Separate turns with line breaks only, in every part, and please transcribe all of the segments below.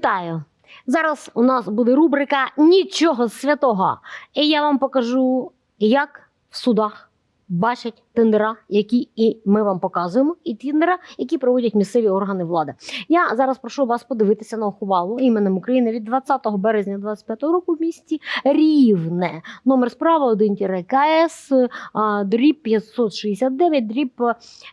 Вітаю! Зараз у нас буде рубрика Нічого святого. І я вам покажу, як в судах бачать тендера, які і ми вам показуємо, і тендера, які проводять місцеві органи влади. Я зараз прошу вас подивитися на ухвалу іменем України від 20 березня 25 року в місті Рівне. Номер справи 1 КС дріб 569, дріб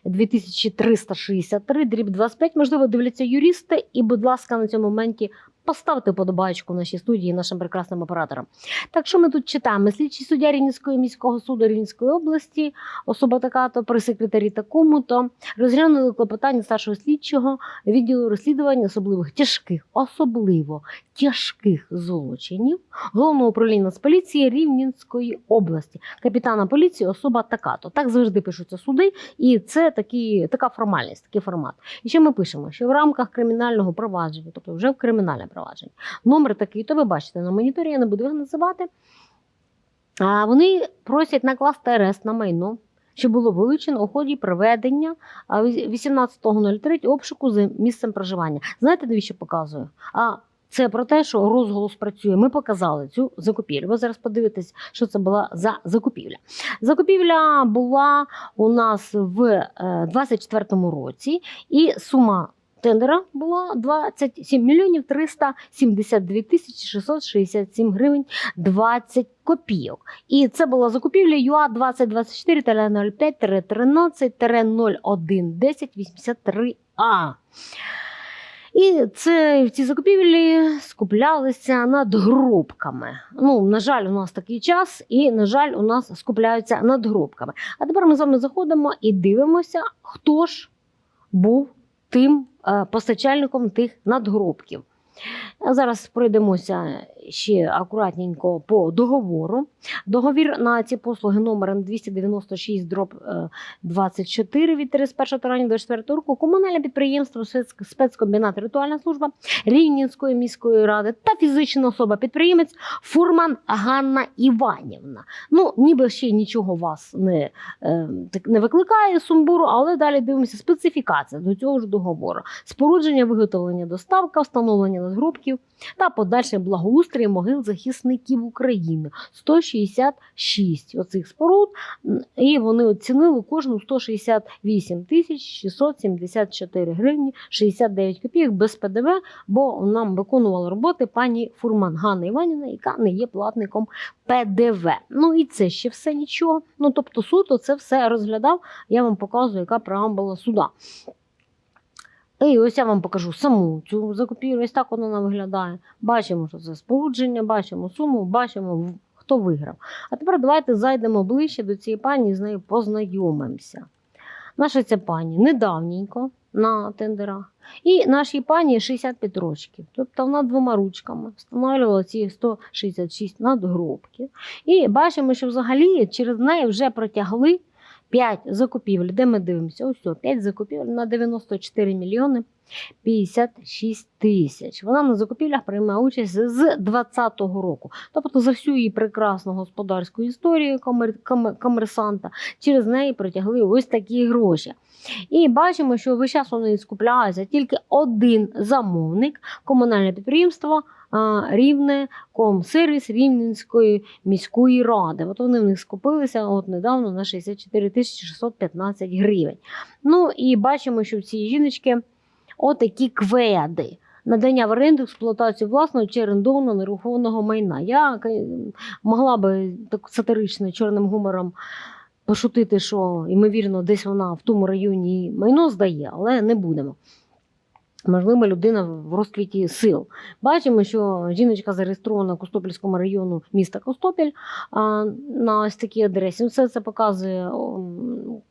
2363, дріб 25. Можливо, дивляться юристи. І, будь ласка, на цьому моменті поставте подобачку нашій студії нашим прекрасним операторам. Так що ми тут читаємо? Слідчий суддя Рівненського міського суду Рівненської області, особа то при секретарі такому то розглянули клопотання старшого слідчого відділу розслідування особливих тяжких, особливо тяжких злочинів головного управління Нацполіції Рівненської області, капітана поліції, особа така то. Так завжди пишуться суди, і це такі, така формальність, такий формат. І ще ми пишемо, що в рамках кримінального провадження, тобто вже в кримінальне провадження, номер такий, то ви бачите на моніторі, я не буду його називати. Вони просять накласти арест на майно, що було вилучено у ході проведення а, 18.03 обшуку за місцем проживання. Знаєте, навіщо показую? А це про те, що розголос працює. Ми показали цю закупівлю. Ви зараз подивитесь, що це була за закупівля. Закупівля була у нас в е, 24-му році, і сума тендера була 27 мільйонів 372 тисячі 667 гривень 20 копійок. І це була закупівля ЮА 2024 05 13 01 10 83 А. І це в цій закупівлі скуплялися надгробками. Ну, на жаль, у нас такий час, і, на жаль, у нас скупляються надгробками. А тепер ми з вами заходимо і дивимося, хто ж був тим е, постачальником тих надгробків. Зараз пройдемося ще акуратненько по договору. Договір на ці послуги номером 296 дроб 24 від 31 травня 24 року комунальне підприємство спецкомбінат ритуальна служба Рівненської міської ради та фізична особа підприємець Фурман Ганна Іванівна. Ну, ніби ще нічого вас не, е, не викликає сумбуру, але далі дивимося специфікація до цього ж договору. Спорудження, виготовлення, доставка, встановлення надгробків та подальший благоустрій могил захисників України. 166 оцих споруд, і вони оцінили кожну 168 тисяч 674 гривні 69 копійок без ПДВ, бо нам виконувала роботи пані Фурман Ганна Іванівна, яка не є платником ПДВ. Ну і це ще все нічого. Ну тобто суд це все розглядав. Я вам показую, яка преамбула суда. І ось я вам покажу саму цю закупівлю. Ось так вона виглядає. Бачимо, що це спорудження, бачимо суму, бачимо, хто виграв. А тепер давайте зайдемо ближче до цієї пані і з нею познайомимося. Наша ця пані недавненько на тендерах. І нашій пані 65 років. Тобто вона двома ручками встановлювала ці 166 надгробків. І бачимо, що взагалі через неї вже протягли 5 закупівель. Де ми дивимося? Ось о, 5 закупівель на 94 мільйони 56 тисяч. Вона на закупівлях приймає участь з 2020 року. Тобто за всю її прекрасну господарську історію комер- комер- комерсанта через неї притягли ось такі гроші. І бачимо, що весь час вони скупляються тільки один замовник, комунальне підприємство Рівне Комсервіс Рівненської міської ради. От вони в них скупилися от недавно на 64 тисячі 615 гривень. Ну і бачимо, що в цій жіночки отакі кведи. Надання в оренду експлуатацію власного чи орендованого нерухомого майна. Я могла би так сатирично чорним гумором пошутити, що ймовірно, десь вона в тому районі майно здає, але не будемо. Можливо, людина в розквіті сил. Бачимо, що жіночка зареєстрована в Костопільському району міста Костопіль на ось такій адресі. Ну, Все це показує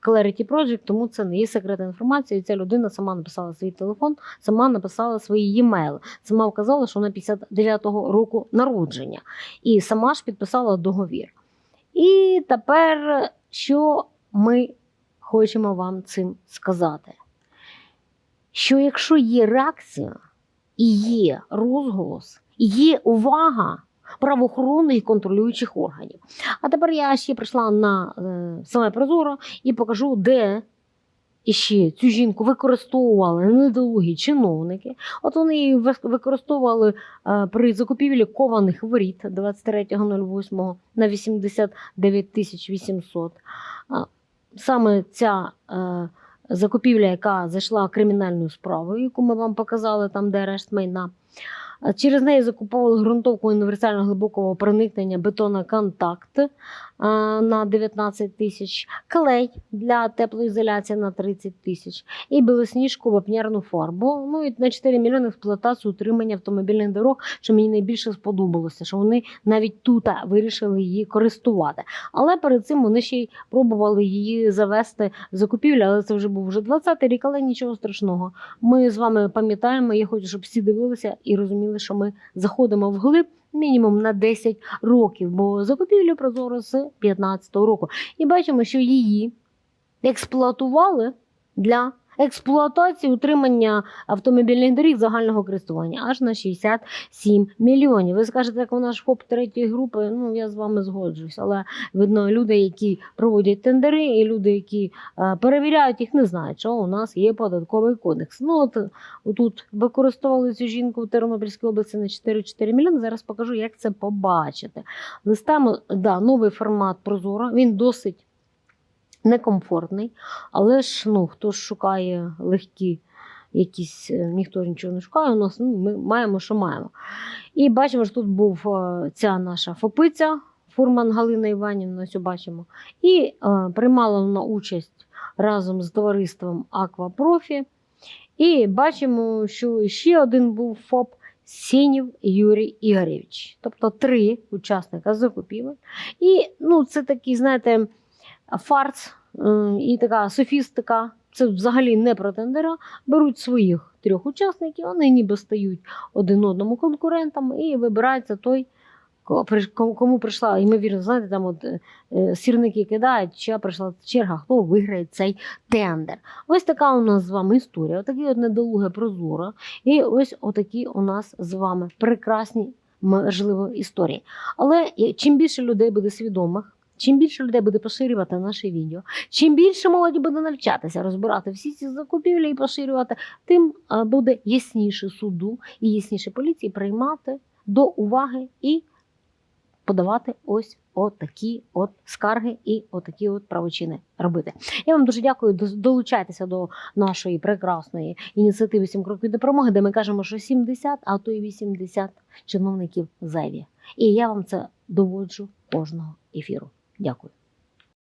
Clarity Project, тому це не є секретна інформація. І ця людина сама написала свій телефон, сама написала свої e-mail, сама вказала, що вона 59-го року народження, і сама ж підписала договір. І тепер, що ми хочемо вам цим сказати? Що якщо є реакція і є розголос, і є увага правоохоронних і контролюючих органів. А тепер я ще прийшла на е, саме Прозоро і покажу, де ще цю жінку використовували недолугі чиновники. От вони її використовували е, при закупівлі кованих воріт 23.08 на 89 тисяч 800. Саме ця е, закупівля, яка зайшла кримінальною справою, яку ми вам показали, там де арешт майна. Через неї закуповували ґрунтовку універсального глибокого проникнення бетона контакт на 19 тисяч, клей для теплоізоляції на 30 тисяч і білосніжку вапнярну фарбу. Ну і на 4 мільйони експлуатацію утримання автомобільних дорог, що мені найбільше сподобалося, що вони навіть тут вирішили її користувати. Але перед цим вони ще й пробували її завести в закупівлю, але це вже був вже 20-й рік, але нічого страшного. Ми з вами пам'ятаємо, я хочу, щоб всі дивилися і розуміли, що ми заходимо вглиб мінімум на 10 років, бо закупівлю прозоро з 15-го року. І бачимо, що її експлуатували для експлуатації утримання автомобільних доріг загального користування аж на 67 мільйонів. Ви скажете, як вона ж ФОП третьої групи. Ну я з вами згоджуюсь, але видно, люди, які проводять тендери, і люди, які е, перевіряють їх, не знають, що у нас є податковий кодекс. Ну от тут використовували цю жінку в Тернопільській області на 4,4 мільйони. Зараз покажу, як це побачити. Листами, да, новий формат Прозоро, він досить некомфортний, але ж ну, хто шукає легкі якісь, е, ніхто нічого не шукає, у нас ну, ми маємо, що маємо. І бачимо, що тут був е, ця наша фопиця, фурман Галина Іванівна, ось бачимо. І е, приймала вона участь разом з товариством Аквапрофі. І бачимо, що ще один був ФОП Сінів Юрій Ігоревич. Тобто три учасника закупівель. І ну, це такий, знаєте, фарс е, і така софістика. Це взагалі не про тендера. Беруть своїх трьох учасників, вони ніби стають один одному конкурентами і вибирається той, кому прийшла, ймовірно, знаєте, там от е, сірники кидають, чия прийшла черга, хто виграє цей тендер. Ось така у нас з вами історія, отакі от недолуге прозоро. І ось отакі у нас з вами прекрасні, можливо, історії. Але е, чим більше людей буде свідомих, чим більше людей буде поширювати наше відео, чим більше молоді буде навчатися розбирати всі ці закупівлі і поширювати, тим буде ясніше суду і ясніше поліції приймати до уваги і подавати ось отакі от скарги і отакі от правочини робити. Я вам дуже дякую. Долучайтеся до нашої прекрасної ініціативи «Сім кроків до перемоги, де ми кажемо, що 70, а то й 80 чиновників зайві. І я вам це доводжу кожного ефіру. Дякую.